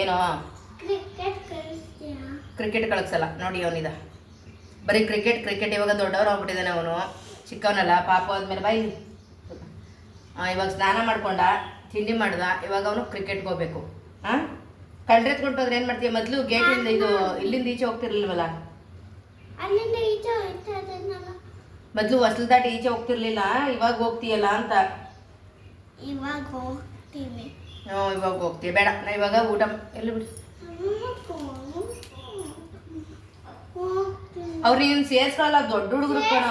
ಏನೋ? ಕ್ರಿಕೆಟ್ ಕಳಿಸಲ್ಲ. ನೋಡಿ ಅವನಿದ. ಬರೀ ಕ್ರಿಕೆಟ್ ಕ್ರಿಕೆಟ್ ಇವಾಗ ದೊಡ್ಡವ್ರು ಹೋಗ್ಬಿಟ್ಟಿದ್ದಾನೆ ಅವನು. ಚಿಕ್ಕವನಲ್ಲ ಪಾಪ ಆದ್ಮೇಲೆ ಬಾಯಿ ಇವಾಗ ಸ್ನಾನ ಮಾಡ್ಕೊಂಡ ತಿಂಡಿ ಮಾಡ್ದ ಇವಾಗ ಅವನು ಕ್ರಿಕೆಟ್ಗೆ ಹೋಗ್ಬೇಕು. ಹಾಂ ಕಳ್ರೆತ್ಕೊಂಡು ಹೋದ್ರೆ ಏನು ಮಾಡ್ತೀಯ? ಮೊದಲು ಗೇಟಿಂದ ಇದು ಇಲ್ಲಿಂದ ಈಚೆ ಹೋಗ್ತಿರ್ಲಿಲ್ವಲ್ಲ? ಮೊದಲು ಹೊಸಲು ದಾಟಿ ಈಚೆ ಹೋಗ್ತಿರ್ಲಿಲ್ಲ ಇವಾಗ ಹೋಗ್ತೀಯಲ್ಲ ಅಂತ. ಇವಾಗ ಹೋಗ್ತೀವಿ ಹ್ಞೂ ಇವಾಗ ಹೋಗ್ತೀವಿ ಬೇಡ, ನಾ ಇವಾಗ ಊಟ ಎಲ್ಲಿ ಬಿಡಿ. ಅವ್ರು ಸೇರ್ಸ್ಕೊಳ್ಳಲ್ಲ ದೊಡ್ಡ ಹುಡುಗರು ಕಣ.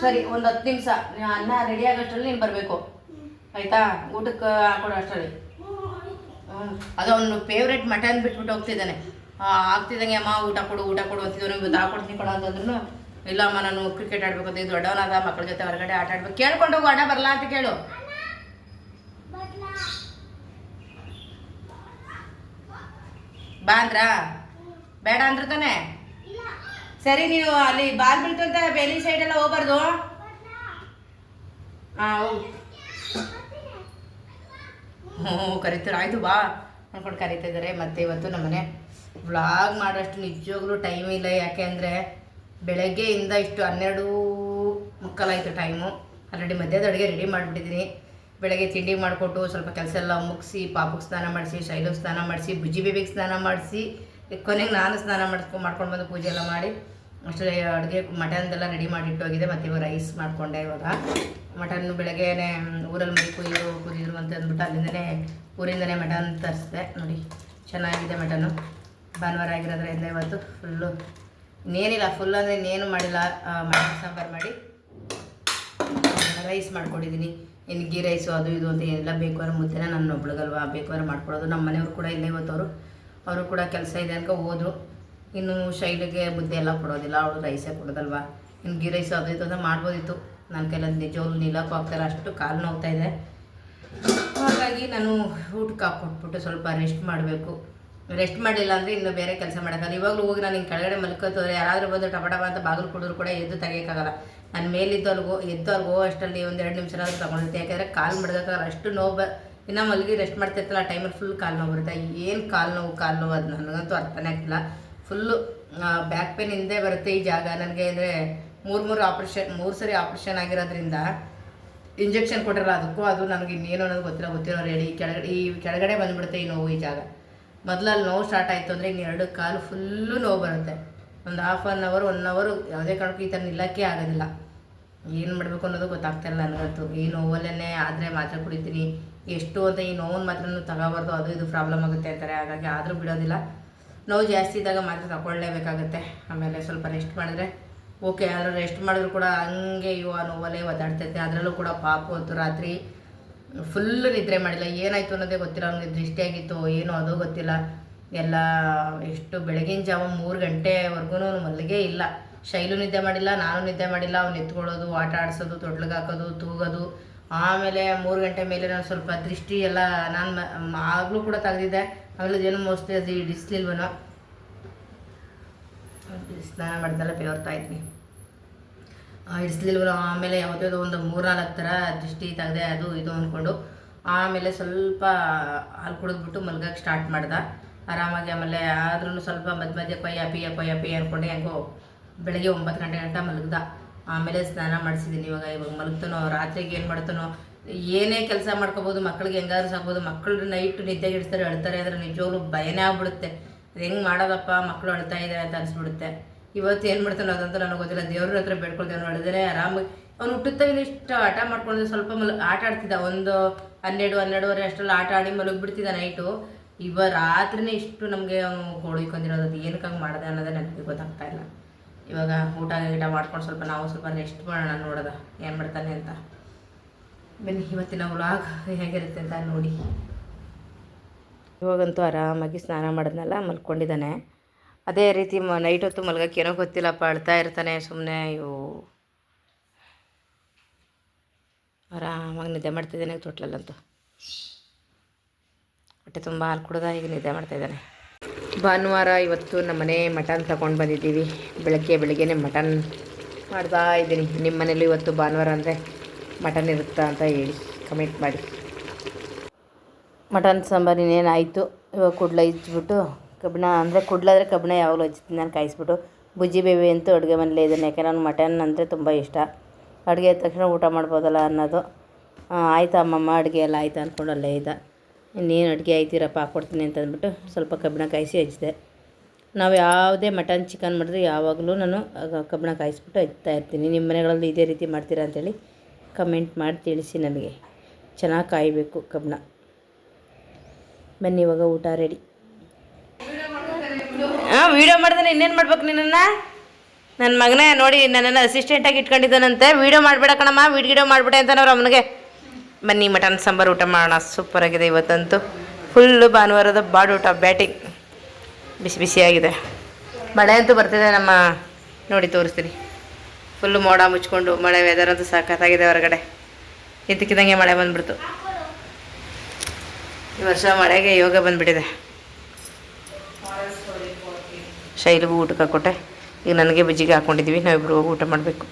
ಸರಿ, ಒಂದು ಹತ್ತು ನಿಮಿಷ. ಅನ್ನ ರೆಡಿ ಆಗೋಷ್ಟರಲ್ಲಿ ನೀನು ಬರಬೇಕು. ಆಯಿತಾ? ಊಟಕ್ಕೆ ಹಾಕೊಡೋ ಅಷ್ಟರಲ್ಲಿ. ಹ್ಮ್. ಅದು ಅವನು ಫೇವ್ರೇಟ್ ಮಟನ್ ಬಿಟ್ಬಿಟ್ಟು ಹೋಗ್ತಿದ್ದಾನೆ. ಆಗ್ತಿದ್ದಂಗೆ ಅಮ್ಮ, ಊಟ ಕೊಡು ಊಟ ಕೊಡು ಅಂತಿದ್ರು. ಇವತ್ತು ಹಾಕೊಡ್ತೀನಿ ಕೊಡು ಅಂತಂದ್ರು ಇಲ್ಲ ಅಮ್ಮ, ನಾನು ಕ್ರಿಕೆಟ್ ಆಡ್ಬೇಕು ಅಂತ. ದೊಡ್ಡವನಾದ ಮಕ್ಕಳ ಜೊತೆ ಹೊರಗಡೆ ಆಟ ಆಡ್ಬೇಕು. ಕೇಳ್ಕೊಂಡು ಹೋಗು ಅಡ ಬರಲ್ಲ ಅಂತ ಕೇಳು. ಬಾ ಅಂದ್ರ? ಬೇಡ ಅಂದ್ರ ತಾನೆ? ಸರಿ, ನೀವು ಅಲ್ಲಿ ಬಾಲ್ ಬೀಳ್ತು ಅಂತ ಬೇಲಿ ಸೈಡ್ ಎಲ್ಲ ಹೋಗ್ಬಾರ್ದು. ಹಾಂ ಓ ಹ್ಞೂ ಕರಿತಾರೆ ಆಯಿತು, ಬಾ. ಅನ್ಕೊಂಡು ಕರಿತಾ ಇದ್ದಾರೆ ಮತ್ತೆ ಇವತ್ತು ನಮ್ಮನೆ ವ್ಲಾಗ್ ಮಾಡೋಷ್ಟು ನಿಜವಾಗ್ಲೂ ಟೈಮ್ ಇಲ್ಲ. ಯಾಕೆ ಅಂದರೆ ಬೆಳಗ್ಗೆಯಿಂದ ಇಷ್ಟು ಹನ್ನೆರಡು ಮುಕ್ಕಾಲಾಯಿತು ಟೈಮು ಆಲ್ರೆಡಿ ಮಧ್ಯದ ಅಡುಗೆ ರೆಡಿ ಮಾಡಿಬಿಟ್ಟಿದ್ದೀನಿ ಬೆಳಗ್ಗೆ ತಿಂಡಿ ಮಾಡಿಕೊಟ್ಟು ಸ್ವಲ್ಪ ಕೆಲಸ ಎಲ್ಲ ಮುಗಿಸಿ ಪಾಪಕ್ಕೆ ಸ್ನಾನ ಮಾಡಿಸಿ ಶೈಲಕ್ಕೆ ಸ್ನಾನ ಮಾಡಿಸಿ, ಬುಜ್ಜಿ ಬೇಬಿಗೆ ಸ್ನಾನ ಮಾಡಿಸಿ, ಕೊನೆಗೆ ನಾನು ಸ್ನಾನ ಮಾಡಿಸ್ಕೊಂಡು ಮಾಡ್ಕೊಂಡು ಬಂದು ಪೂಜೆ ಎಲ್ಲ ಮಾಡಿ, ಅಷ್ಟೇ ಅಡುಗೆ ಮಟನ್ದೆಲ್ಲ ರೆಡಿ ಮಾಡಿಟ್ಟೋಗಿದೆ ಮತ್ತು ಇವಾಗ ರೈಸ್ ಮಾಡಿಕೊಂಡೆ ಇವಾಗ. ಮಟನ್ ಬೆಳಗ್ಗೆ ಊರಲ್ಲಿ ಮನೆ ಕುಯ್ದು ಕುದಿದ್ರು ಅಂತ ಅಂದ್ಬಿಟ್ಟು ಅಲ್ಲಿಂದನೇ ಊರಿಂದನೇ ಮಟನ್ ತರಿಸಿದೆ. ನೋಡಿ, ಚೆನ್ನಾಗಿದೆ ಮಟನ್ನು ಭಾನುವಾರ ಆಗಿರೋದ್ರಿಂದ ಇವತ್ತು ಫುಲ್ಲು ಇನ್ನೇನಿಲ್ಲ ಫುಲ್ ಅಂದರೆ ಇನ್ನೇನು ಮಾಡಿಲ್ಲ. ಮಟನ್ ಸಾಂಬಾರು ಮಾಡಿ ರೈಸ್ ಮಾಡ್ಕೊಂಡಿದ್ದೀನಿ ಇನ್ನು ಗೀ ರೈಸು ಅದು ಇದು ಅಂತ ಏನೆಲ್ಲ ಅಂದ್ರೆ ಮುದ್ದೆನ ನನ್ನ ಒಬ್ಳಿಗಲ್ವಾ ಬೇಕಾದ್ರೆ ಮಾಡ್ಕೊಡೋದು. ನಮ್ಮ ಮನೆಯವ್ರು ಕೂಡ ಇಲ್ಲೇ ಇವತ್ತವರು. ಅವರು ಕೂಡ ಕೆಲಸ ಇದೆ ಅಂತ ಹೋದ್ರು. ಇನ್ನು ಶೈಲಿಗೆ ಮುದ್ದೆ ಎಲ್ಲ ಕೊಡೋದಿಲ್ಲ. ಅವಳು ರೈಸೇ ಕೊಡೋದಲ್ವಾ? ಇನ್ನು ಗೀ ರೈಸು ಅದು ಇದು ಅಂತ ಮಾಡ್ಬೋದಿತ್ತು. ನನ್ನ ಕೈಲಲ್ಲಿ ನಿಜವಾಗ್ಲೂ ನಿಲ್ಲಕ್ಕೂ ಹೋಗ್ತಾರೆ ಅಷ್ಟು ಕಾಲು ನೋವ್ತಾ ಇದೆ. ಹಾಗಾಗಿ ನಾನು ಊಟಕ್ಕೆ ಹಾಕ್ಕೊಟ್ಬಿಟ್ಟು ಸ್ವಲ್ಪ ರೆಸ್ಟ್ ಮಾಡಬೇಕು. ರೆಸ್ಟ್ ಮಾಡಿಲ್ಲ ಅಂದರೆ ಇನ್ನು ಬೇರೆ ಕೆಲಸ ಮಾಡೋಕ್ಕಲ್ಲ ಇವಾಗಲೂ ಹೋಗಿ ನಾನು ಹಿಂಗೆ ಕೆಳಗಡೆ ಮಲ್ಕೋತವ್ರೆ. ಯಾರಾದರೂ ಬಂದು ಟಪ ಟಪ ಅಂತ ಬಾಗಿಲು ಕೊಡೋರು ಕೂಡ ಎದ್ದು ತೆಗಿಯೋಕ್ಕಾಗಲ್ಲ. ನಾನು ಮೇಲಿದ್ದವ್ರಿಗೂ ಅಲ್ಗೋ ಅಷ್ಟಲ್ಲಿ ಒಂದು ಎರಡು ನಿಮಿಷ ಆದರೂ ತೊಗೊಂಡಿರ್ತೀನಿ ಯಾಕಂದರೆ ಕಾಲು ಮಡ್ಗೋಕ್ಕಾಗಲ್ಲ, ಅಷ್ಟು ನೋವು ಬ, ಇನ್ನು ಮಲಗಿ ರೆಸ್ಟ್ ಮಾಡ್ತಿರ್ತಲ್ಲ ಆ ಟೈಮಲ್ಲಿ ಫುಲ್ ಕಾಲು ನೋವು ಬರುತ್ತೆ. ಏನು ಕಾಲು ನೋವು ಕಾಲು ನೋವು ಅದು ನನಗಂತೂ ಅರ್ಥನೇ ಆಗ್ತಿಲ್ಲ. ಫುಲ್ಲು ಬ್ಯಾಕ್ ಪೇನ್ ಹಿಂದೆ ಬರುತ್ತೆ ಈ ಜಾಗ. ನನಗೆ ಅಂದರೆ ಮೂರು ಮೂರು ಆಪ್ರೇಷನ್ ಮೂರು ಸರಿ ಆಪ್ರೇಷನ್ ಆಗಿರೋದ್ರಿಂದ ಇಂಜೆಕ್ಷನ್ ಕೊಟ್ಟಿರಲ್ಲ, ಅದಕ್ಕೂ ಅದು ನನಗೆ ಇನ್ನೇನು ಅನ್ನೋದು ಗೊತ್ತಿಲ್ಲ, ಗೊತ್ತಿರೋ ರೆಡಿ. ಕೆಳಗಡೆ, ಈ ಕೆಳಗಡೆ ಬಂದುಬಿಡುತ್ತೆ ಈ ನೋವು ಈ ಜಾಗ. ಮೊದಲಲ್ಲಿ ನೋವು ಸ್ಟಾರ್ಟ್ ಆಯಿತು ಅಂದರೆ ಇನ್ನು ಎರಡು ಕಾಲು ಫುಲ್ಲು ನೋವು ಬರುತ್ತೆ. ಒಂದು half an hour one hour ಯಾವುದೇ ಕಾರಣಕ್ಕೂ ಈ ಥರ ನಿಲ್ಲಕ್ಕೆ ಆಗೋದಿಲ್ಲ. ಏನು ಮಾಡಬೇಕು ಅನ್ನೋದು ಗೊತ್ತಾಗ್ತಾ ಇಲ್ಲ ನನಗಂತೂ. ಈ ನೋವಲ್ಲೇ ಆದರೆ ಮಾತ್ರ ಕುಡಿತೀನಿ. ಎಷ್ಟು ಅಂತ ಈ ನೋವನ್ನು ಮಾತ್ರ ತಗೋಬಾರ್ದು, ಅದು ಇದು ಪ್ರಾಬ್ಲಮ್ ಆಗುತ್ತೆ ಅಂತಾರೆ. ಹಾಗಾಗಿ ಆದರೂ ಬಿಡೋದಿಲ್ಲ. ನೋವು ಜಾಸ್ತಿ ಇದ್ದಾಗ ಮಾತ್ರ ತಗೊಳ್ಳೇಬೇಕಾಗುತ್ತೆ. ಆಮೇಲೆ ಸ್ವಲ್ಪ ರೆಸ್ಟ್ ಮಾಡಿದ್ರೆ ಓಕೆ ಆದರೆ ರೆಸ್ಟ್ ಮಾಡಿದ್ರು ಕೂಡ ಹಂಗೆ ಇವ ನೋವಲ್ಲೇ ಒದ್ದಾಡ್ತೈತೆ. ಅದರಲ್ಲೂ ಕೂಡ ಪಾಪು ಅಂತೂ ರಾತ್ರಿ ಫುಲ್ ನಿದ್ರೆ ಮಾಡಿಲ್ಲ. ಏನಾಯಿತು ಅನ್ನೋದೇ ಗೊತ್ತಿಲ್ಲ. ಅವ್ನಿಗೆ ದೃಷ್ಟಿಯಾಗಿತ್ತು, ಏನೋ ಅದು ಗೊತ್ತಿಲ್ಲ. ಎಲ್ಲ ಎಷ್ಟು ಬೆಳಗಿನ ಜಾವ ಮೂರು ಗಂಟೆವರೆಗೂ ಮಲ್ಲಿಗೆ ಇಲ್ಲ. ಶೈಲು ನಿದ್ದೆ ಮಾಡಿಲ್ಲ, ನಾನು ನಿದ್ದೆ ಮಾಡಿಲ್ಲ, ಅವ್ನು ಎತ್ಕೊಳ್ಳೋದು ಆಟ ಆಡಿಸೋದು ತೊಟ್ಲಿಗೆ ಹಾಕೋದು ತೂಗೋದು. ಆಮೇಲೆ ಮೂರು ಗಂಟೆ ಮೇಲೆ ನಾನು ಸ್ವಲ್ಪ ದೃಷ್ಟಿ ಎಲ್ಲ ನಾನು ಆಗಲೂ ಕೂಡ ತೆಗೆದಿದ್ದೆ. ಆಮೇಲೆ ಏನು ಮೋಸ್ಟ್ಲಿ ಅದು ಹಿಡಿಸ್ಲಿಲ್ವನೋ ಸ್ನಾನ ಮಾಡ್ದೆಲ್ಲ ಬೇವರ್ತಾ ಇದ್ವಿ ಹಿಡಿಸ್ಲಿಲ್ವನೋ ಆಮೇಲೆ ಯಾವುದ್ಯಾವುದೋ ಒಂದು ಮೂರ್ನಾಲ್ಕು ಥರ ದೃಷ್ಟಿ ತೆಗೆದೆ ಅದು ಇದು ಅಂದ್ಕೊಂಡು ಆಮೇಲೆ ಸ್ವಲ್ಪ ಹಾಲು ಕುಡಿದ್ಬಿಟ್ಟು ಮಲ್ಗಕ್ಕೆ ಸ್ಟಾರ್ಟ್ ಮಾಡ್ದೆ. ಆರಾಮಾಗಿ ಆಮೇಲೆ ಆದ್ರೂ ಸ್ವಲ್ಪ ಮಧ್ಯ ಮಧ್ಯ ಕೊಯ್ಯ ಪಿಯ ಕೊಯ್ಯ ಪಿಯ ಹೆಂಗೋ ಬೆಳಗ್ಗೆ ಒಂಬತ್ತು ಗಂಟೆ ಗಂಟ ಮಲಗ್ದ. ಆಮೇಲೆ ಸ್ನಾನ ಮಾಡಿಸಿದ್ದೀನಿ ಇವಾಗ ಇವಾಗ ಮಲಗ್ತಾನೋ, ರಾತ್ರಿಗೆ ಏನು ಮಾಡ್ತಾನೋ, ಏನೇ ಕೆಲಸ ಮಾಡ್ಕೋಬೋದು, ಮಕ್ಕಳಿಗೆ ಹೆಂಗಾದ್ರೂ ಸಾಕ್ಬೋದು. ಮಕ್ಕಳು ನೈಟ್ ನಿದ್ದೆಗೆ ಇಡ್ತಾರೆ ಅಳ್ತಾರೆ ಅಂದರೆ ನಿಜವಾಗ್ಲೂ ಭಯನೇ ಆಗ್ಬಿಡುತ್ತೆ. ಅದು ಹೆಂಗೆ ಮಾಡೋದಪ್ಪ ಮಕ್ಕಳು ಅಳ್ತಾ ಇದ್ದಾರೆ ಅಂತ ಅನಿಸ್ಬಿಡುತ್ತೆ. ಇವತ್ತು ಏನು ಮಾಡ್ತಾನೋ ಅದಂತ ನನಗೆ ಗೊತ್ತಿಲ್ಲ. ದೇವ್ರ ಹತ್ರ ಬೇಡ್ಕೊಳ್ತೇವೆ ನೋಡಿದ್ರೆ ಆರಾಮಾಗಿ, ಅವ್ನು ಹುಟ್ಟುತ್ತಾಗಿಂದ ಇಷ್ಟು. ಆಟ ಮಾಡ್ಕೊಂಡ್ರೆ ಸ್ವಲ್ಪ ಮಲ, ಆಟ ಆಡ್ತಿದ್ದ. ಒಂದು ಹನ್ನೆರಡು, ಹನ್ನೆರಡುವರೆ ಅಷ್ಟರಲ್ಲಿ ಆಟ ಆಡಿ ಮಲಗಿಬಿಡ್ತಿದ್ದ ನೈಟು. ಇವ ರಾತ್ರಿನೇ ಇಷ್ಟು ನಮಗೆ ಅವನು ಅದು ಏನಕ್ಕೆ ಹಂಗೆ ಮಾಡಿದೆ ಅನ್ನೋದೇ ನನಗೆ ಗೊತ್ತಾಗ್ತಾ ಇಲ್ಲ. ಇವಾಗ ಊಟ ಗೀಟ ಮಾಡ್ಕೊಂಡು ಸ್ವಲ್ಪ ನಾವು ಸ್ವಲ್ಪ ರೆಸ್ಟ್ ಮಾಡೋಣ ನೋಡೋದ, ಏನು ಮಾಡ್ತಾನೆ ಅಂತ. ಬನ್ನಿ, ಇವತ್ತಿನ ವ್ಲಾಗ್ ಹೇಗಿರುತ್ತೆ ಅಂತ ನೋಡಿ. ಇವಾಗಂತೂ ಆರಾಮಾಗಿ ಸ್ನಾನ ಮಾಡಿದ್ನಲ್ಲ, ಮಲ್ಕೊಂಡಿದ್ದಾನೆ. ಅದೇ ರೀತಿ ಮ ನೈಟ್ ಹೊತ್ತು ಮಲ್ಗಕ್ಕೆ ಏನೋ ಗೊತ್ತಿಲ್ಲಪ್ಪ, ಅಳ್ತಾ ಇರ್ತಾನೆ ಸುಮ್ಮನೆ ಇವು ಆರಾಮಾಗಿ ನಿದ್ದೆ ಮಾಡ್ತಿದ್ದಾನೆ ತೊಟ್ಲಲ್ಲಂತೂ. ಹೊಟ್ಟೆ ತುಂಬ ಹಾಲು ಕುಡ್ದ ಈಗ ನಿದ್ದೆ ಮಾಡ್ತಾಯಿದ್ದಾನೆ ಭಾನುವಾರ ಇವತ್ತು ನಮ್ಮನೆ ಮಟನ್ ತಗೊಂಡು ಬಂದಿದ್ದೀವಿ. ಬೆಳಗ್ಗೆ ಬೆಳಿಗ್ಗೆನೆ ಮಟನ್ ಮಾಡ್ತಾ ಇದ್ದೀನಿ. ನಿಮ್ಮ ಮನೇಲಿ ಇವತ್ತು ಭಾನುವಾರ ಅಂದರೆ ಮಟನ್ ಇರುತ್ತಾ ಅಂತ ಹೇಳಿ ಕಮೆಂಟ್ ಮಾಡಿ. ಮಟನ್ ಸಾಂಬಾರು ಇನ್ನೇನಾಯಿತು ಇವಾಗ ಕುಡ್ಲ ಇಚ್ಬಿಟ್ಟು ಕಬ್ಬಿಣ ಅಂದರೆ ಕುಡ್ಲಾದರೆ ಕಬ್ಬಿಣ ಯಾವಾಗಲೂ ಹಚ್ತೀನಿ ನಾನು ಕಾಯಿಸ್ಬಿಟ್ಟು ಬುಜ್ಜಿ ಬೇಬಿ ಅಂತೂ ಅಡುಗೆ ಮನೇಲೇ ಇದ್ದಾನೆ. ಯಾಕೆ ನಾನು ಮಟನ್ ಅಂದರೆ ತುಂಬ ಇಷ್ಟ. ಅಡುಗೆ ತಕ್ಷಣ ಊಟ ಮಾಡ್ಬೋದಲ್ಲ ಅನ್ನೋದು. ಆಯಿತಾ ಅಮ್ಮಮ್ಮ? ಅಡುಗೆ ಎಲ್ಲ ಆಯ್ತಾ ಅಂದ್ಕೊಂಡು ಅಲ್ಲೇ ಇದ್ದ. ಇನ್ನೇನು ಅಡುಗೆ ಆಯ್ತೀರಪ್ಪ ಹಾಕ್ಕೊಡ್ತೀನಿ ಅಂತ ಅಂದ್ಬಿಟ್ಟು ಸ್ವಲ್ಪ ಕಬ್ಬಿಣ ಕಾಯಿಸಿ ಹಚ್ಚಿದೆ. ನಾವು ಯಾವುದೇ ಮಟನ್, ಚಿಕನ್ ಮಾಡಿದ್ರೆ ಯಾವಾಗಲೂ ನಾನು ಕಬ್ಬಿಣ ಕಬ್ಬಣ ಕಾಯಿಸ್ಬಿಟ್ಟು ಹಚ್ತಾ ಇರ್ತೀನಿ. ನಿಮ್ಮ ಮನೆಗಳಲ್ಲಿ ಇದೇ ರೀತಿ ಮಾಡ್ತೀರಾ ಅಂಥೇಳಿ ಕಮೆಂಟ್ ಮಾಡಿ ತಿಳಿಸಿ ನಮಗೆ. ಚೆನ್ನಾಗಿ ಕಾಯಬೇಕು ಕಬ್ಬಿಣ. ಬನ್ನಿ ಇವಾಗ ಊಟ ರೆಡಿ ಹಾಂ ವೀಡಿಯೋ ಮಾಡ್ದೆ ಇನ್ನೇನು ಮಾಡ್ಬೇಕು ನಿನ್ನನ್ನು? ನನ್ನ ಮಗನೇ ನೋಡಿ ನನ್ನನ್ನು ಅಸಿಸ್ಟೆಂಟಾಗಿ ಇಟ್ಕೊಂಡಿದ್ದಾನಂತೆ. ವೀಡಿಯೋ ಮಾಡಬೇಡ ಕಣಮ್ಮ ವಿಡಿಯೋ ಮಾಡಿಬಿಟ್ಟೆ ಅಂತ ಅವ್ರ ಅಮ್ಮನಿಗೆ ಬನ್ನಿ, ಮಟನ್, ಸಾಂಬಾರು ಊಟ ಮಾಡೋಣ. ಸೂಪರಾಗಿದೆ ಇವತ್ತಂತೂ. ಫುಲ್ಲು ಭಾನುವಾರದ ಬಾಡ್ ಊಟ, ಬ್ಯಾಟಿಂಗ್. ಬಿಸಿ ಬಿಸಿಯಾಗಿದೆ ಮಳೆ ಅಂತೂ ಬರ್ತಿದೆ, ನಮ್ಮ ನೋಡಿ ತೋರಿಸ್ತೀನಿ. ಫುಲ್ಲು ಮೋಡ ಮುಚ್ಕೊಂಡು, ಮಳೆ ವೆದರ್ ಅಂತೂ ಸಾಕತ್ತಾಗಿದೆ ಹೊರಗಡೆ. ಇದ್ದಕ್ಕಿದ್ದಂಗೆ ಮಳೆ ಬಂದುಬಿಡ್ತು. ಈ ವರ್ಷ ಮಳೆಗೆ ಯೋಗ ಬಂದುಬಿಟ್ಟಿದೆ. ಶೈಲಿಗೂ ಊಟಕ್ಕೆ ಹಾಕ್ಕೊಟ್ಟೆ ಈಗ ನನಗೆ ಬಜ್ಜಿಗೆ ಹಾಕ್ಕೊಂಡಿದ್ದೀವಿ ನಾವಿಬ್ಬರು ಹೋಗಿ ಊಟ ಮಾಡಬೇಕು.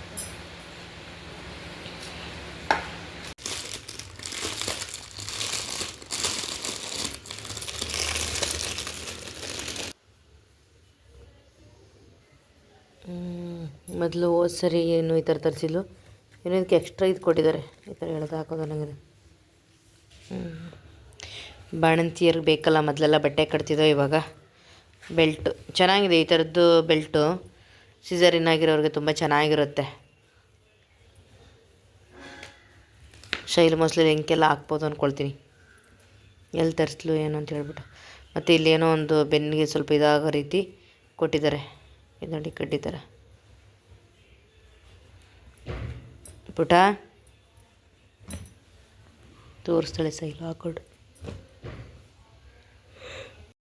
ಮೊದಲು ಹೋದ ಸರಿ ಏನು ಈ ಥರ ತರಿಸಿದ್ಲು. ಏನೋ ಇದಕ್ಕೆ ಎಕ್ಸ್ಟ್ರಾ ಇದು ಕೊಟ್ಟಿದ್ದಾರೆ. ಈ ಥರ ಹೇಳ್ದು ಹಾಕೋದು ನನಗೆ ಬಾಣಂತಿಯರಿಗೆ ಬೇಕಲ್ಲ ಮೊದಲೆಲ್ಲ ಬಟ್ಟೆ ಕಟ್ತಿದ್ದೋ ಇವಾಗ. ಬೆಲ್ಟು ಚೆನ್ನಾಗಿದೆ ಈ ಥರದ್ದು ಬೆಲ್ಟು. ಸಿಸರಿನ್ ಆಗಿರೋರಿಗೆ ತುಂಬ ಚೆನ್ನಾಗಿರುತ್ತೆ. ಶೈಲ್ ಮೊಸಲು ಹೆಂಗೆಲ್ಲ ಹಾಕ್ಬೋದು ಅಂದ್ಕೊಳ್ತೀನಿ ಎಲ್ಲಿ ತರಿಸ್ಲು ಏನು ಅಂತ ಹೇಳ್ಬಿಟ್ಟು. ಮತ್ತು ಇಲ್ಲೇನೋ ಒಂದು ಬೆನ್ನಿಗೆ ಸ್ವಲ್ಪ ಇದಾಗೋ ರೀತಿ ಕೊಟ್ಟಿದ್ದಾರೆ. ಇದು ನೋಡಿ ಥರ ಪುಟ. ತೋರಿಸ್ತಾಳೆ ಸೈಲು ಹಾಕೊಡು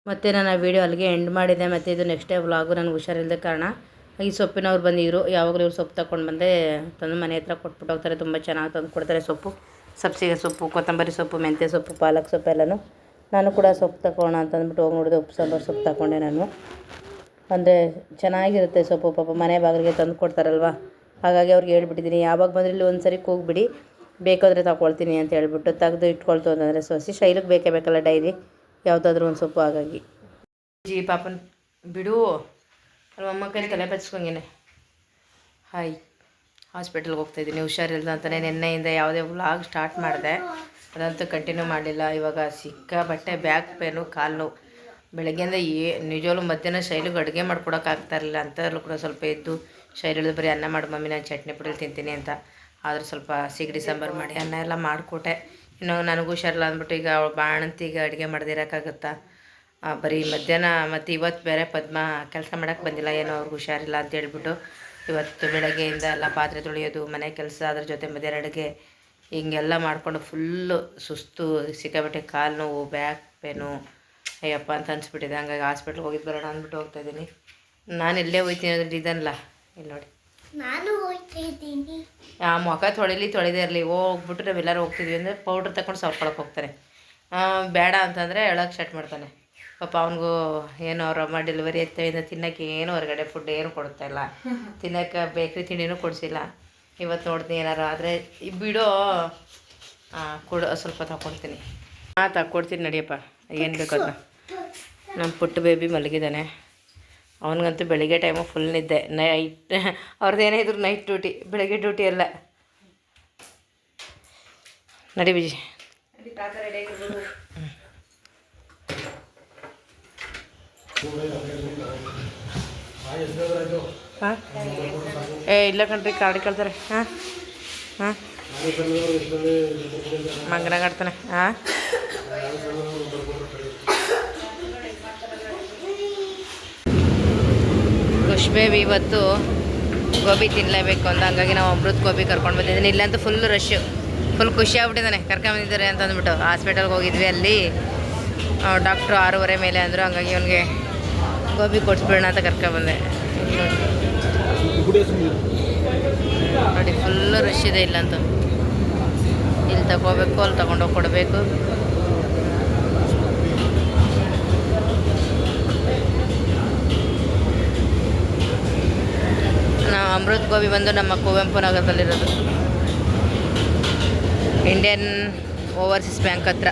ಮತ್ತು ನಾನು ಆ ವಿಡಿಯೋ ಅಲ್ಲಿಗೆ ಎಂಡ್ ಮಾಡಿದೆ. ಮತ್ತು ಇದು ನೆಕ್ಸ್ಟ್ ಡೇ ವ್ಲಾಗು ನನಗೆ ಹುಷಾರಿಲ್ಲದ ಕಾರಣ. ಈ ಸೊಪ್ಪಿನವ್ರು ಬಂದಿದ್ರು. ಯಾವಾಗಲೂ ಇವ್ರು ಸೊಪ್ಪು ತಗೊಂಡು ಬಂದೆ ತಂದು ಮನೆ ಹತ್ರ ಕೊಟ್ಬಿಟ್ಟು ಹೋಗ್ತಾರೆ. ತುಂಬ ಚೆನ್ನಾಗಿ ತಂದು ಕೊಡ್ತಾರೆ ಸೊಪ್ಪು. ಸಬ್ಸಿಗೆ ಸೊಪ್ಪು, ಕೊತ್ತಂಬರಿ ಸೊಪ್ಪು, ಮೆಂತ್ಯ ಸೊಪ್ಪು, ಪಾಲಕ್ ಸೊಪ್ಪು ಎಲ್ಲನೂ. ನಾನು ಕೂಡ ಸೊಪ್ಪು ತಗೋಣ ಅಂತ ಅಂದ್ಬಿಟ್ಟು ಹೋಗಿ ನೋಡಿದೆ. ಉಪ್ಪು, ಸಾಂಬಾರು ಸೊಪ್ಪು ತಗೊಂಡೆ ನಾನು. ಅಂದರೆ ಚೆನ್ನಾಗಿರುತ್ತೆ ಸೊಪ್ಪು. ಪಾಪ ಮನೆ ಬಾಗಿಲಿಗೆ ತಂದು ಕೊಡ್ತಾರಲ್ವ? ಹಾಗಾಗಿ ಅವ್ರಿಗೆ ಹೇಳ್ಬಿಟ್ಟಿದ್ದೀನಿ, ಯಾವಾಗ ಬಂದ್ರೆ ಇಲ್ಲಿ ಒಂದು ಸರಿ ಕೂಗ್ಬಿಡಿ, ಬೇಕಾದರೆ ತಗೊಳ್ತೀನಿ ಅಂತ ಹೇಳ್ಬಿಟ್ಟು ತೆಗೆದು ಇಟ್ಕೊಳ್ತು ಅಂತಂದರೆ ಸೊಸಿ ಶೈಲಿಗೆ ಬೇಕೇ ಬೇಕಲ್ಲ ಡೈರಿ ಯಾವುದಾದ್ರೂ ಒಂದು ಸೊಪ್ಪು ಹಾಗಾಗಿ. ಜಿ ಪಾಪನ್, ಬಿಡು ಅಮ್ಮ ಕೈಲಿ ತಲೆ ಬಚ್ಕೊಂಗೇನೆ ಹಾಯ್, ಹಾಸ್ಪಿಟಲ್ಗೆ ಹೋಗ್ತಾಯಿದ್ದೀನಿ ಹುಷಾರಿಲ್ಲ ಅಂತಲೇ ನಿನ್ನೆಯಿಂದ ಯಾವುದೇ ವ್ಲಾಗ್ ಸ್ಟಾರ್ಟ್ ಮಾಡಿದೆ. ಅದಂತೂ ಕಂಟಿನ್ಯೂ ಮಾಡಲಿಲ್ಲ, ಇವಾಗ ಸಿಕ್ಕಾಬಟ್ಟೆ ಬ್ಯಾಕ್ ಪೇನು ಕಾಲು ಬೆಳಗ್ಗೆಯಿಂದ ಏ, ನಿಜವಾಗ್ಲೂ ಮಧ್ಯಾಹ್ನ ಶೈಲಿಗೆ ಅಡುಗೆ ಮಾಡ್ಕೊಡೋಕ್ಕಾಗ್ತಾ ಇರಲಿಲ್ಲ ಅಂತರಲ್ಲೂ ಕೂಡ ಸ್ವಲ್ಪ ಎದ್ದು ಶೈಲಿ ಹೇಳಿದ್ರು ಬರೀ ಅನ್ನ ಮಾಡು ಮಮ್ಮಿ, ನಾನು ಚಟ್ನಿ ಪುಡಿಲಿ ತಿಂತೀನಿ ಅಂತ. ಆದರೂ ಸ್ವಲ್ಪ ಸಿಗಡಿ ಸಾಂಬಾರು ಮಾಡಿ ಅನ್ನ ಎಲ್ಲ ಮಾಡಿಕೊಟ್ಟೆ. ಇನ್ನು ನನಗೂ ಹುಷಾರಿಲ್ಲ ಅಂದ್ಬಿಟ್ಟು ಈಗ ಅವಳು ಬಾಣಂತಿಗೆ ಅಡುಗೆ ಮಾಡ್ದಿರೋಕ್ಕಾಗುತ್ತಾ? ಬರೀ ಮಧ್ಯಾಹ್ನ ಮತ್ತು ಇವತ್ತು ಬೇರೆ ಪದ್ಮ ಕೆಲಸ ಮಾಡೋಕ್ಕೆ ಬಂದಿಲ್ಲ, ಏನೋ ಅವ್ರಿಗೆ ಹುಷಾರಿಲ್ಲ ಅಂತ ಹೇಳ್ಬಿಟ್ಟು ಇವತ್ತು ಬೆಳಗ್ಗೆಯಿಂದ ಎಲ್ಲ ಪಾತ್ರೆ ತೊಳೆಯೋದು, ಮನೆ ಕೆಲಸ, ಅದ್ರ ಜೊತೆ ಮಧ್ಯಾಹ್ನ ಅಡುಗೆ, ಹಿಂಗೆಲ್ಲ ಮಾಡಿಕೊಂಡು ಫುಲ್ಲು ಸುಸ್ತು ಸಿಕ್ಕಾಬಿಟ್ಟೆ ಕಾಲು ನೋವು, ಬ್ಯಾಕ್ ಪೇನು. ಅಯ್ಯಪ್ಪ ಅಂತ ಅನ್ಸ್ಬಿಟ್ಟಿದೆ. ಹಂಗಾಗಿ ಹಾಸ್ಪಿಟ್ಲ್ಗೆ ಹೋಗಿದ್ದು ಬರೋಣ ಅಂದ್ಬಿಟ್ಟು ಹೋಗ್ತಾ ಇದ್ದೀನಿ. ನಾನು ಇಲ್ಲೇ ಹೋಗ್ತೀನಿ ಅಂದ್ರೆ ಇದನ್ನಲ್ಲ ಇಲ್ಲಿ ನೋಡಿ. ನಾನು ಹೋಗ್ತಾ ಇದ್ದೀನಿ. ಆ ಮುಖ ತೊಳಿಲಿ ತೊಳೆದೇ ಇರಲಿ. ಹೋಗ್ಬಿಟ್ಟು ನಾವೆಲ್ಲರೂ ಹೋಗ್ತಿದ್ವಿ ಅಂದರೆ ಪೌಡ್ರ್ ತಗೊಂಡು ಸವರ್ಕೊಳಕ್ಕೆ ಹೋಗ್ತಾನೆ ಬೇಡ ಅಂತಂದರೆ ಹೇಳೋಕೆ ಸ್ಟಾರ್ಟ್ ಮಾಡ್ತಾನೆ. ಪಾಪ ಅವನಿಗೂ ಏನು ಅವ್ರ ಅಮ್ಮ ಡೆಲಿವರಿ ಎತ್ತಿಂದ ತಿನ್ನೋಕ್ಕೆ ಏನು ಹೊರಗಡೆ ಫುಡ್ ಏನು ಕೊಡ್ತಾ ಇಲ್ಲ. ತಿನ್ನೋಕೆ ಬೇಕ್ರಿ ತಿಂಡಿನೂ ಕೊಡಿಸಿಲ್ಲ. ಇವತ್ತು ನೋಡ್ತೀನಿ ಏನಾರು ಆದರೆ ಬಿಡೋ ಕೊಡು ಸ್ವಲ್ಪ ತಗೊಳ್ತೀನಿ ಹಾಂ ತಗೊಡ್ತೀನಿ ನಡಿಯಪ್ಪ. ಏನು ಬೇಕು ಅದನ್ನ ನಮ್ಮ ಪುಟ್ಟ ಬೇಬಿ ಮಲಗಿದ್ದಾನೆ. ಅವನಿಗಂತೂ ಬೆಳಿಗ್ಗೆ ಟೈಮು ಫುಲ್ ನಿದ್ದೆ. ನೈಟ್ ಅವ್ರದ್ದು ಇದ್ರು ನೈಟ್ ಡ್ಯೂಟಿ ಬೆಳಗ್ಗೆ ಡ್ಯೂಟಿ ಎಲ್ಲ ನಡಿ ಬಿಜಿ. ಹಾಂ? ಏ, ಇಲ್ಲ ಕಣ್ರಿ ಕಾಡಿ ಕೇಳ್ತಾರೆ. ಹಾಂ? ಹಾಂ? ಮಂಗನ ಆಡ್ತಾನೆ ಹಾಂ? ಖುಷ್ ಬೇಬಿ ಇವತ್ತು ಗೋಬಿ ತಿನ್ನಲೇಬೇಕು ಅಂತ. ಹಂಗಾಗಿ ನಾವು ಅಮೃತ್ ಗೋಬಿ ಕರ್ಕೊಂಡು ಬಂದಿದ್ದೀನಿ. ಇಲ್ಲಂತೂ ಫುಲ್ ರಶ್ ಫುಲ್ ಖುಷಿ ಆಗ್ಬಿಟ್ಟಿದ್ದಾನೆ. ಕರ್ಕೊಂಬಂದಿದ್ದಾರೆ ಅಂತ ಅಂದ್ಬಿಟ್ಟು. ಹಾಸ್ಪಿಟಲ್ಗೆ ಹೋಗಿದ್ವಿ ಅಲ್ಲಿ. ಡಾಕ್ಟ್ರು ಆರೂವರೆ ಮೇಲೆ ಅಂದರು. ಹಂಗಾಗಿ ಅವನಿಗೆ ಗೋಬಿ ಕೊಡಿಸ್ಬಿಡೋಣ ಅಂತ ಕರ್ಕೊಂಬಂದೆ ನೋಡಿ ಫುಲ್ಲು ರಶ್ ಇದೆ ಇಲ್ಲಂತೂ. ಇಲ್ಲಿ ತಗೋಬೇಕು, ಅಲ್ಲಿ ತಗೊಂಡೋಗಿ ಕೊಡಬೇಕು. ಅಮೃತ್ ಗೋಬಿ ಬಂದು ನಮ್ಮ ಕುವೆಂಪು ನಗರದಲ್ಲಿರೋದು. ಇಂಡಿಯನ್ ಓವರ್ಸೀಸ್ ಬ್ಯಾಂಕ್ ಹತ್ರ.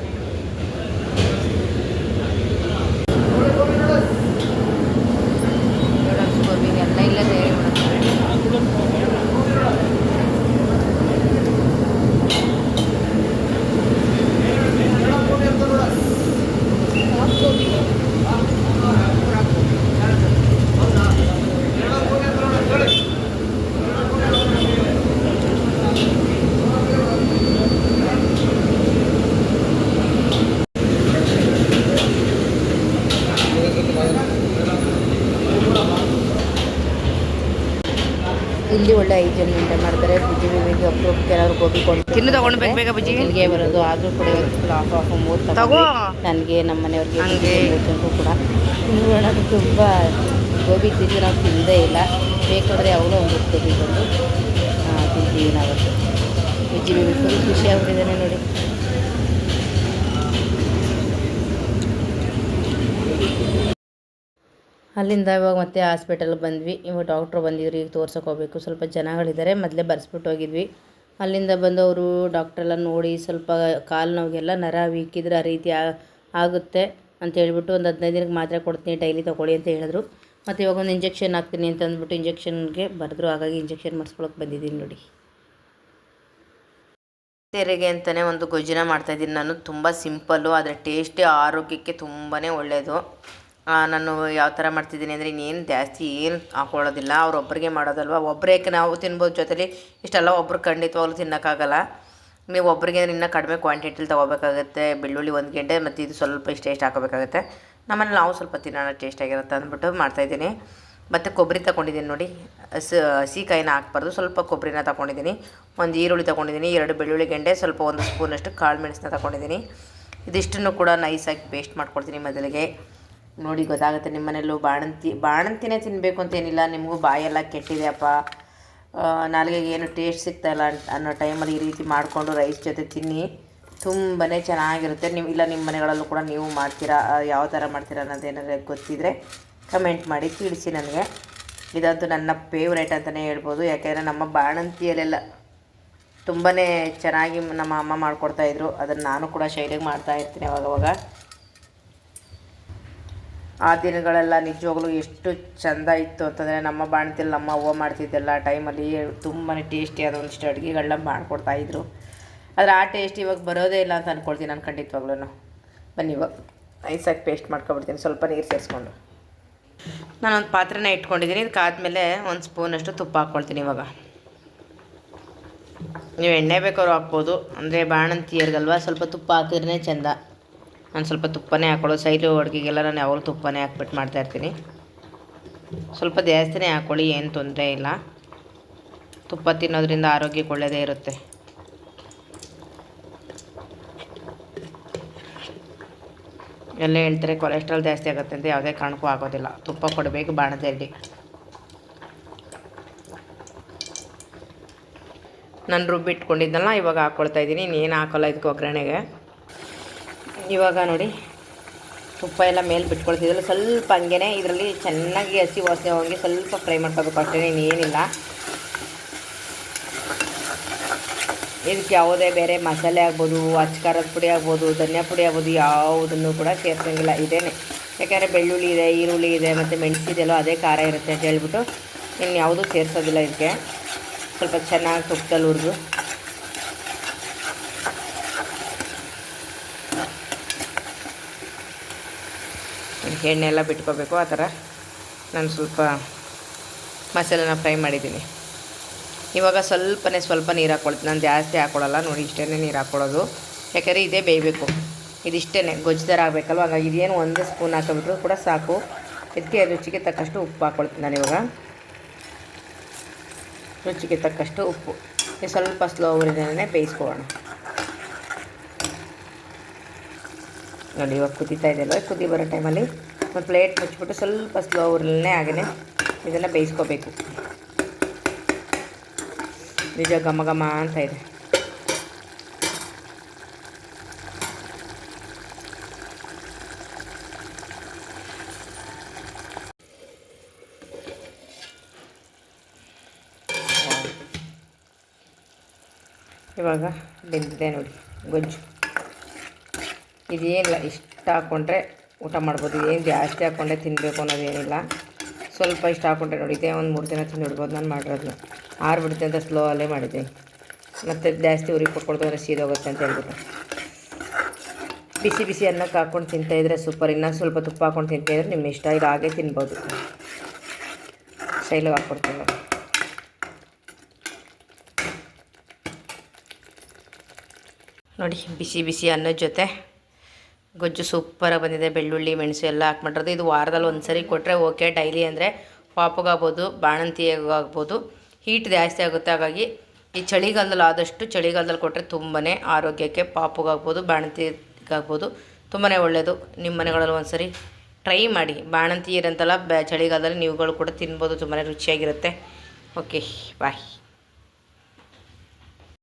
ಇಲ್ಲಿ ಒಳ್ಳೆ ಐಜನ್ ಮೇಂಟೈನ್ ಮಾಡ್ತಾರೆ. ಬುಜ್ಜಿ ಬೇಬಿಗೆ ಅಪ್ರೂವ್ ಕೆಲವರು ಗೋಬಿ ಕೊಡ್ತಾರೆ. ತಿನ್ನು ತಗೊಂಡು ಬೇಕು ಬೇಗ ಬುಜ್ಜಿ ಇಲ್ಲಿಗೆ ಬರೋದು ಆದರೂ ಕೂಡ ಇವತ್ತು ಆಫ್ ಆಫ್ ಮೂರು ತಗೋ. ನನಗೆ ನಮ್ಮ ಮನೆಯವ್ರಿಗೆ ಹಂಗೆ. ಮೂರು ಕೂಡ. ನೋಡೋಣ ತುಂಬ ಗೋಬಿ ತಿಂದು ನಾವು ತಿಂದೇ ಇಲ್ಲ. ಬೇಕಾದರೆ ಅವಳು ಒಂದು ಗೋಬಿ ಬಂದು ತಿಂತೀವಿ ನಾವತ್ತು ಬುಜ್ಜಿ ಬೇಬಿ ಫುಲ್ ಖುಷಿಯಾಗ್ಬಿಟ್ಟಿದ್ದಾನೆ ನೋಡಿ. ಅಲ್ಲಿಂದ ಇವಾಗ ಮತ್ತೆ ಹಾಸ್ಪಿಟಲ್ಗೆ ಬಂದ್ವಿ. ಇವಾಗ ಡಾಕ್ಟ್ರು ಬಂದಿದ್ರು, ಈಗ ತೋರ್ಸೋಕೆ ಹೋಗ್ಬೇಕು. ಸ್ವಲ್ಪ ಜನಗಳಿದ್ದಾರೆ ಮೊದಲೇ ಬರ್ಸ್ಬಿಟ್ಟು ಹೋಗಿದ್ವಿ. ಅಲ್ಲಿಂದ ಬಂದವರು ಡಾಕ್ಟ್ರೆಲ್ಲ ನೋಡಿ ಸ್ವಲ್ಪ ಕಾಲು ನೋವಿಗೆಲ್ಲ ನರ ವೀಕಿದ್ರೆ ಆ ರೀತಿ ಆಗುತ್ತೆ ಅಂತ ಹೇಳ್ಬಿಟ್ಟು ಒಂದು ಹದಿನೈದು ದಿನಕ್ಕೆ ಮಾತ್ರೆ ಕೊಡ್ತೀನಿ, ಡೈಲಿ ತೊಗೊಳ್ಳಿ ಅಂತ ಹೇಳಿದ್ರು. ಮತ್ತು ಇವಾಗ ಒಂದು ಇಂಜೆಕ್ಷನ್ ಹಾಕ್ತೀನಿ ಅಂತ ಅಂದ್ಬಿಟ್ಟು ಇಂಜೆಕ್ಷನ್ಗೆ ಬರೆದ್ರು. ಹಾಗಾಗಿ ಇಂಜೆಕ್ಷನ್ ಮಾಡಿಸ್ಕೊಳಕ್ಕೆ ಬಂದಿದ್ದೀನಿ ನೋಡಿ. ತೆರಿಗೆ ಅಂತಲೇ ಒಂದು ಗೊಜ್ಜಿನ ಮಾಡ್ತಾಯಿದ್ದೀನಿ ನಾನು. ತುಂಬ ಸಿಂಪಲ್ಲು ಆದರೆ ಟೇಸ್ಟಿ ಆರೋಗ್ಯಕ್ಕೆ ತುಂಬಾ ಒಳ್ಳೆಯದು ನಾನು ಯಾವ ಥರ ಮಾಡ್ತಿದ್ದೀನಿ ಅಂದರೆ ಇನ್ನೇನು ಜಾಸ್ತಿ ಏನು ಹಾಕೊಳ್ಳೋದಿಲ್ಲ. ಅವ್ರೊಬ್ಬರಿಗೆ ಮಾಡೋದಲ್ವ? ಒಬ್ಬರೇ ನಾವು ತಿನ್ಬೋದು ಜೊತೆಲಿ ಇಷ್ಟೆಲ್ಲ ಒಬ್ರು ಖಂಡಿತವಾಗ್ಲೂ ತಿನ್ನೋಕ್ಕಾಗಲ್ಲ. ನೀವು ಒಬ್ಬರಿಗೆ ಇನ್ನೂ ಕಡಿಮೆ ಕ್ವಾಂಟಿಟಿಲಿ ತೊಗೋಬೇಕಾಗುತ್ತೆ. ಬೆಳ್ಳುಳ್ಳಿ ಒಂದು ಗಂಟೆ ಮತ್ತು ಇದು ಸ್ವಲ್ಪ ಇಷ್ಟು ಇಷ್ಟು ಹಾಕೋಬೇಕಾಗುತ್ತೆ. ನಮ್ಮಲ್ಲಿ ನಾವು ಸ್ವಲ್ಪ ತಿನ್ನೋಣ ಟೇಸ್ಟಾಗಿರುತ್ತೆ ಅಂದ್ಬಿಟ್ಟು ಮಾಡ್ತಾಯಿದ್ದೀನಿ ಮತ್ತು ಕೊಬ್ಬರಿ ತಗೊಂಡಿದ್ದೀನಿ ನೋಡಿ. ಹಸಿ ಹಸಿಕಾಯಿನ ಹಾಕ್ಬಾರ್ದು. ಸ್ವಲ್ಪ ಕೊಬ್ಬರಿನ ತೊಗೊಂಡಿದ್ದೀನಿ. ಒಂದು ಈರುಳ್ಳಿ ತೊಗೊಂಡಿದ್ದೀನಿ. ಎರಡು ಬೆಳ್ಳುಳ್ಳಿ ಗೆಂಡೆ, ಸ್ವಲ್ಪ ಒಂದು ಸ್ಪೂನಷ್ಟು ಕಾಳು ಮೆಣಸನ್ನ ತೊಗೊಂಡಿದ್ದೀನಿ. ಇದಿಷ್ಟನ್ನು ಕೂಡ ನೈಸಾಗಿ ಪೇಸ್ಟ್ ಮಾಡ್ಕೊಳ್ತೀನಿ ಮೊದಲಿಗೆ ನೋಡಿ ಗೊತ್ತಾಗುತ್ತೆ ನಿಮ್ಮ ಮನೆಯಲ್ಲೂ ಬಾಣಂತಿ ಬಾಣಂತಿನೇ ತಿನ್ನಬೇಕು ಅಂತೇನಿಲ್ಲ ನಿಮಗೂ ಬಾಯೆಲ್ಲ ಕೆಟ್ಟಿದೆ ಅಪ್ಪ. ಆ, ನಾಲಿಗೆಗೆ ಏನು ಟೇಸ್ಟ್ ಸಿಗ್ತಾಯಿಲ್ಲ ಅನ್ನೋ ಟೈಮಲ್ಲಿ ಈ ರೀತಿ ಮಾಡಿಕೊಂಡು ರೈಸ್ ಜೊತೆ ತಿನ್ನಿ. ತುಂಬಾ ಚೆನ್ನಾಗಿರುತ್ತೆ. ನೀವು ಇಲ್ಲ ನಿಮ್ಮ ಮನೆಗಳಲ್ಲೂ ಕೂಡ ನೀವು ಮಾಡ್ತೀರಾ ಯಾವ ಥರ ಮಾಡ್ತೀರಾ ಅನ್ನೋದೇನಾದ್ರೆ ಗೊತ್ತಿದ್ದರೆ ಕಮೆಂಟ್ ಮಾಡಿ ತಿಳಿಸಿ ನನಗೆ. ಇದಂತೂ ನನ್ನ ಫೇವ್ರೇಟ್ ಅಂತಲೇ ಹೇಳ್ಬೋದು. ಯಾಕೆಂದರೆ ನಮ್ಮ ಬಾಣಂತಿಯಲ್ಲೆಲ್ಲ ತುಂಬಾ ಚೆನ್ನಾಗಿ ನಮ್ಮ ಅಮ್ಮ ಮಾಡಿಕೊಡ್ತಾಯಿದ್ರು ಅದನ್ನು ನಾನು ಕೂಡ ಶೈಲಿಗೆ ಮಾಡ್ತಾ ಇರ್ತೀನಿ ಅವಾಗವಾಗ. ಆ ದಿನಗಳೆಲ್ಲ ನಿಜವಾಗ್ಲೂ ಎಷ್ಟು ಚೆಂದ ಇತ್ತು ಅಂತಂದರೆ ನಮ್ಮ ಬಾಣತಿಯಲ್ಲಿ ನಮ್ಮ ಅವ್ವ ಮಾಡ್ತಿದ್ದೆಲ್ಲ ಟೈಮಲ್ಲಿ ತುಂಬಾ ಟೇಸ್ಟಿಯಾದ ಒಂದಿಷ್ಟು ಅಡುಗೆಗಳನ್ನ ಮಾಡಿಕೊಡ್ತಾಯಿದ್ರು ಆದರೆ ಆ ಟೇಸ್ಟ್ ಇವಾಗ ಬರೋದೇ ಇಲ್ಲ ಅಂತ ಅಂದ್ಕೊಳ್ತೀನಿ ನಾನು ಖಂಡಿತವಾಗ್ಲೂ ಬನ್ನಿ ಇವಾಗ ನೈಸಾಗಿ ಪೇಸ್ಟ್ ಮಾಡ್ಕೊಬಿಡ್ತೀನಿ, ಸ್ವಲ್ಪ ನೀರು ಸೇರಿಸ್ಕೊಂಡು. ನಾನೊಂದು ಪಾತ್ರೆನ ಇಟ್ಕೊಂಡಿದ್ದೀನಿ ಇದಕ್ಕಾದ್ಮೇಲೆ ಒಂದು ಸ್ಪೂನಷ್ಟು ತುಪ್ಪ ಹಾಕ್ಕೊಳ್ತೀನಿ ಇವಾಗ. ನೀವು ಎಣ್ಣೆ ಬೇಕಾದ್ರೂ ಹಾಕ್ಬೋದು, ಅಂದರೆ ಬಾಣಂತಿಯರ್ಗಲ್ವ, ಸ್ವಲ್ಪ ತುಪ್ಪ ಹಾಕಿದ್ರೆ ಚೆಂದ. ನಾನು ಸ್ವಲ್ಪ ತುಪ್ಪನೇ ಹಾಕ್ಕೊಳ್ಳೋದು ಸೈಲು ಅಡುಗೆಗೆಲ್ಲ ನಾನು ಯಾವಾಗಲೂ ತುಪ್ಪನೇ ಹಾಕ್ಬಿಟ್ಟು ಮಾಡ್ತಾಯಿರ್ತೀನಿ ಸ್ವಲ್ಪ ಜಾಸ್ತಿನೇ ಹಾಕ್ಕೊಳ್ಳಿ ಏನು ತೊಂದರೆ ಇಲ್ಲ. ತುಪ್ಪ ತಿನ್ನೋದ್ರಿಂದ ಆರೋಗ್ಯಕ್ಕೆ ಒಳ್ಳೆಯದೇ ಇರುತ್ತೆ. ಎಲ್ಲ ಹೇಳ್ತಾರೆ, ಕೊಲೆಸ್ಟ್ರಾಲ್ ಜಾಸ್ತಿ ಆಗುತ್ತೆ ಅಂತ ಯಾವುದೇ ಕಾರಣಕ್ಕೂ ಆಗೋದಿಲ್ಲ. ತುಪ್ಪ ಕೊಡಬೇಕು ಬಾಣದಲ್ಲಿ ನಾನು ರುಬ್ಬಿಟ್ಕೊಂಡಿದ್ದಲ್ಲ ಇವಾಗ ಹಾಕ್ಕೊಳ್ತಾ ಇದ್ದೀನಿ. ಇನ್ನೇನು ಹಾಕೋಲ್ಲ ಇದಕ್ಕೆ ಒಗ್ಗರಣೆಗೆ ಇವಾಗ ನೋಡಿ, ತುಪ್ಪ ಎಲ್ಲ ಮೇಲೆ ಬಿಟ್ಕೊಳ್ತಿದ್ದಲ್ಲ ಸ್ವಲ್ಪ ಹಂಗೆ ಇದರಲ್ಲಿ ಚೆನ್ನಾಗಿ ಹಸಿ ವಾಸನೆ ಹೋಗಿ ಸ್ವಲ್ಪ ಫ್ರೈ ಮಾಡ್ಕೋಬೇಕು ಅಷ್ಟೇ ಇನ್ನೇನಿಲ್ಲ ಇದಕ್ಕೆ ಯಾವುದೇ ಬೇರೆ ಮಸಾಲೆ ಆಗ್ಬೋದು ಅಚ್ಕಾರದ ಪುಡಿ ಆಗ್ಬೋದು, ಧನಿಯಾ ಪುಡಿ ಆಗ್ಬೋದು, ಯಾವುದನ್ನು ಕೂಡ ಸೇರ್ಸೋಂಗಿಲ್ಲ, ಇದೇನೆ. ಯಾಕೆಂದರೆ ಬೆಳ್ಳುಳ್ಳಿ ಇದೆ, ಈರುಳ್ಳಿ ಇದೆ, ಮತ್ತು ಮೆಣಸಿದೆಲ್ಲೋ ಅದೇ ಖಾರ ಇರುತ್ತೆ ಅಂತ ಹೇಳ್ಬಿಟ್ಟು ಇನ್ನು ಯಾವುದೂ ಸೇರಿಸೋದಿಲ್ಲ ಇದಕ್ಕೆ. ಸ್ವಲ್ಪ ಚೆನ್ನಾಗಿ ತುಪ್ಪದಲ್ಲಿ ಹುರಿದು. ಎಣ್ಣೆ ಎಲ್ಲ ಬಿಟ್ಕೋಬೇಕು, ಆ ಥರ ನಾನು ಸ್ವಲ್ಪ ಮಸಾಲೆನ ಫ್ರೈ ಮಾಡಿದ್ದೀನಿ. ಇವಾಗ ಸ್ವಲ್ಪನೇ ಸ್ವಲ್ಪ ನೀರು ಹಾಕ್ಕೊಳ್ತೀನಿ. ನಾನು ಜಾಸ್ತಿ ಹಾಕ್ಕೊಳ್ಳಲ್ಲ ನೋಡಿ ಇಷ್ಟೇ ನೀರು ಹಾಕ್ಕೊಳ್ಳೋದು ಯಾಕಂದರೆ ಇದೇ ಬೇಯಬೇಕು. ಇದಿಷ್ಟೇ ಗೊಜ್ಜು ಥರ ಆಗಬೇಕಲ್ವ? ಹಾಗಾಗಿ ಇದೇನು ಒಂದೇ ಸ್ಪೂನ್ ಹಾಕಿಬಿಟ್ರು ಕೂಡ ಸಾಕು. ಇದಕ್ಕೆ ರುಚಿಗೆ ತಕ್ಕಷ್ಟು ಉಪ್ಪು ಹಾಕ್ಕೊಳ್ತೀನಿ ಇವಾಗ. ರುಚಿಗೆ ತಕ್ಕಷ್ಟು ಉಪ್ಪು. ಸ್ವಲ್ಪ ಸ್ಲೋ ಇದನ್ನೇ ಬೇಯಿಸ್ಕೊಳ್ಳೋಣ. ನೋಡಿ ಇವಾಗ ಕುದೀತಾ ಇದೆಯಲ್ಲ ಕುದಿ ಬರೋ ಟೈಮಲ್ಲಿ ಒಂದು ಪ್ಲೇಟ್ ಮುಚ್ಚಿಬಿಟ್ಟು ಸ್ವಲ್ಪ ಸ್ಲೋ ಉರಿಲೇ ಹಾಗೇ ಇದನ್ನು ಬೇಯಿಸ್ಕೋಬೇಕು. ನಿಜ ಘಮ ಘಮ ಅಂತ ಇದೆ. ಇವಾಗ ಬೆಂದಿದೆ ನೋಡಿ, ಗೊಜ್ಜು. ಇದೇನಿಲ್ಲ, ಇಷ್ಟು ಹಾಕ್ಕೊಂಡ್ರೆ ಊಟ ಮಾಡ್ಬೋದು. ಏನು ಜಾಸ್ತಿ ಹಾಕ್ಕೊಂಡೆ ತಿನ್ನಬೇಕು ಅನ್ನೋದೇನಿಲ್ಲ ಸ್ವಲ್ಪ ಇಷ್ಟ ಹಾಕ್ಕೊಂಡೆ ನೋಡಿ. ಇದೇ ಒಂದು ಮೂರು ದಿನ ತಿಂದಿಡ್ಬೋದು ನಾನು ಮಾಡಿರೋದನ್ನ ಆರ್ಬಿಡುತ್ತೆ ಅಂತ ಸ್ಲೋ ಅಲ್ಲೇ ಮಾಡಿದ್ದೆ ಮತ್ತು ಜಾಸ್ತಿ ಉರಿ ಕೊಟ್ಕೊಳ್ತಾರೆ ಸೀದೋಗುತ್ತೆ ಅಂತ ಹೇಳ್ಬಿಟ್ಟು. ಬಿಸಿ ಬಿಸಿ ಅನ್ನಕ್ಕೆ ಹಾಕ್ಕೊಂಡು ತಿಂತಾಯಿದ್ರೆ ಸೂಪರ್ ಇನ್ನೂ ಸ್ವಲ್ಪ ತುಪ್ಪ ಹಾಕ್ಕೊಂಡು ತಿಂತಾಯಿದ್ರೆ ನಿಮ್ಮ ಇಷ್ಟ. ಇದು ಹಾಗೆ ತಿನ್ಬೋದು. ಸ್ಟೈಲಾಗಿ ಹಾಕ್ಕೊಡ್ತೀನಿ. ನೋಡಿ, ಬಿಸಿ ಬಿಸಿ ಅನ್ನದ ಜೊತೆ ಗೊಜ್ಜು ಸೂಪರಾಗಿ ಬಂದಿದೆ, ಬೆಳ್ಳುಳ್ಳಿ, ಮೆಣಸು ಎಲ್ಲ ಹಾಕ್ಬಿಟ್ರದ್ದು ಇದು ವಾರದಲ್ಲಿ ಒಂದು ಸರಿ ಕೊಟ್ಟರೆ ಓಕೆ ಡೈಲಿ ಅಂದರೆ ಪಾಪಗಾಗ್ಬೋದು, ಬಾಣಂತಿಯಾಗ್ಬೋದು. ಹೀಟ್ ಜಾಸ್ತಿ ಆಗುತ್ತೆ, ಹಾಗಾಗಿ ಈ ಚಳಿಗಾಲದಲ್ಲಿ ಆದಷ್ಟು ಚಳಿಗಾಲದಲ್ಲಿ ಕೊಟ್ಟರೆ ತುಂಬಾ ಆರೋಗ್ಯಕ್ಕೆ ಪಾಪಗಾಗ್ಬೋದು, ಬಾಣಂತಿಗಾಗ್ಬೋದು. ತುಂಬಾ ಒಳ್ಳೆಯದು ನಿಮ್ಮ ಮನೆಗಳಲ್ಲಿ ಒಂದು ಸರಿ ಟ್ರೈ ಮಾಡಿ. ಬಾಣಂತಿ ಇರಂತಲ್ಲ ಬ ಚಳಿಗಾಲದಲ್ಲಿ ನೀವುಗಳು ಕೂಡ ತಿನ್ಬೋದು ತುಂಬಾ ರುಚಿಯಾಗಿರುತ್ತೆ. Okay bye